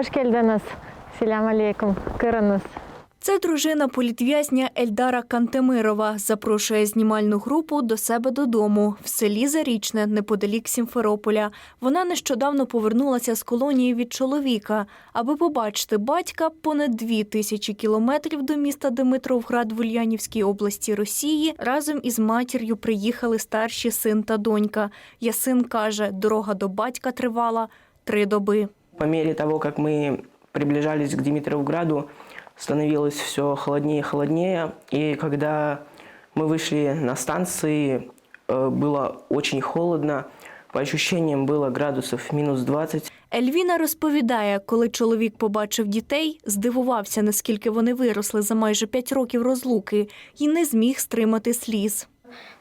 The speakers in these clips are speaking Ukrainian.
Хош келдіңіз. Селям алейкум. Кырыңыз. Це дружина політв'язня Ельдара Кантемирова запрошує знімальну групу до себе додому в селі Зарічне, неподалік Сімферополя. Вона нещодавно повернулася з колонії від чоловіка. Аби побачити батька, понад дві тисячі кілометрів до міста Димитровград в Ульянівській області Росії разом із матір'ю приїхали старші син та донька. Ясин каже, дорога до батька тривала три доби. По мере того, как мы приближались к Димитровграду, становилось все холоднее и холоднее. И когда мы вышли на станции, э, было очень холодно. По ощущениям было градусов минус 20. Ельвіна розповідає, коли чоловік побачив дітей, здивувався, наскільки вони виросли за майже п'ять років розлуки, і не зміг стримати сліз.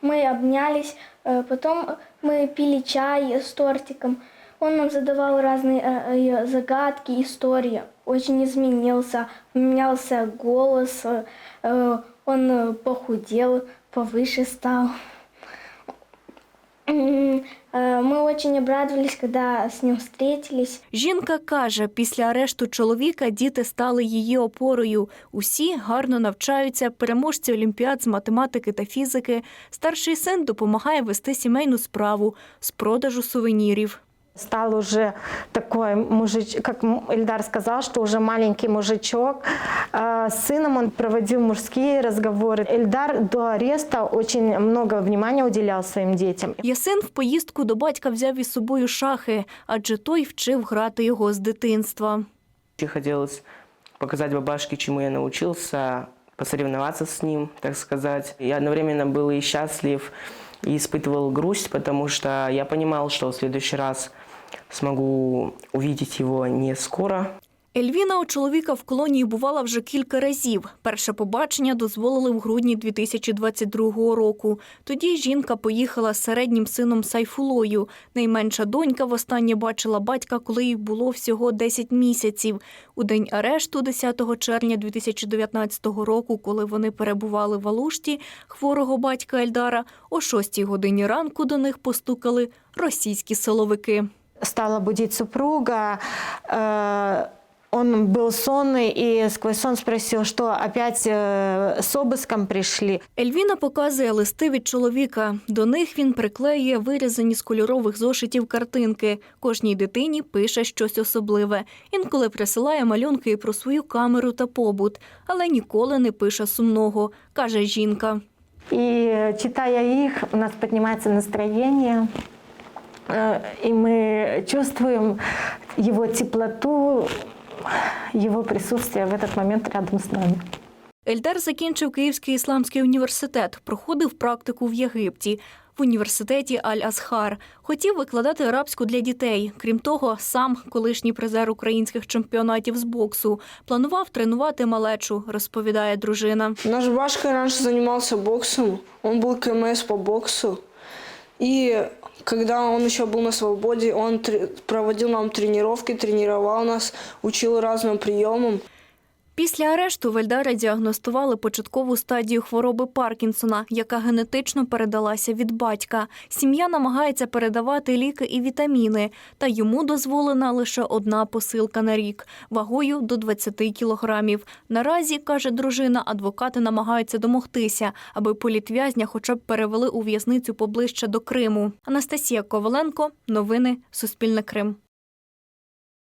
Мы обнялись, э, потом мы пили чай с тортиком. Он нам задавал разные э, э, загадки, истории. Очень изменился, менялся голос, э, э, он э, похудел, повыше стал. М, э, Мы очень обрадовались, когда с ним встретились. Жінка каже, після арешту чоловіка діти стали її опорою. Усі гарно навчаються, переможці олімпіад з математики та фізики. Старший син допомагає вести сімейну справу з продажу сувенірів. Стал уже такой мужич, как М- Эльдар сказал, что уже маленький мужичок. А, С сыном он проводил мужские разговоры. Эльдар до ареста очень много внимания уделял своим детям. Ясин в поїздку до батька взяв із собою шахи, адже той вчив грати його з дитинства. Очень хотелось показать бабашке, чему я научился, посоревноваться с ним, так сказать. Я одновременно был и счастлив, и испытывал грусть, потому что я понимал, что в следующий раз смогу увидеть его не скоро, Ельвіна у чоловіка в колонії бувала вже кілька разів. Перше побачення дозволили в грудні 2022 року. Тоді жінка поїхала з середнім сином Сайфулою. Найменша донька востаннє бачила батька, коли їй було всього 10 місяців. У день арешту, 10 червня 2019 року, коли вони перебували в Алушті, хворого батька Ельдара, о 6 годині ранку до них постукали російські силовики Стала будить супруга. э, Он был сонный и сквозь сон спросил, что опять э, с обыском пришли. Ельвіна показує листи від чоловіка. До них він приклеює вирізані з кольорових зошитів картинки. Кожній дитині пише щось особливе. Інколи присилає малюнки і про свою камеру та побут, але ніколи не пише сумного, каже жінка. И читая их, у нас поднимается настроение, э, и мы чувствуем его теплоту, его присутствие в этот момент рядом с нами. Ельдар закінчив Київський ісламський університет, проходив практику в Єгипті. В університеті Аль-Азхар хотів викладати арабську для дітей. Крім того, сам колишній призер українських чемпіонатів з боксу планував тренувати малечу, розповідає дружина. Наш Башка раньше занимался боксом, он был КМС по боксу. И когда он еще был на свободе, он проводил нам тренировки, тренировал нас, учил разным приемам. Після арешту в Ельдара діагностували початкову стадію хвороби Паркінсона, яка генетично передалася від батька. Сім'я намагається передавати ліки і вітаміни, та йому дозволена лише одна посилка на рік вагою до 20 кілограмів. Наразі каже дружина, адвокати намагаються домогтися, аби політв'язня хоча б перевели у в'язницю поближче до Криму. Анастасія Коваленко, новини Суспільне Крим.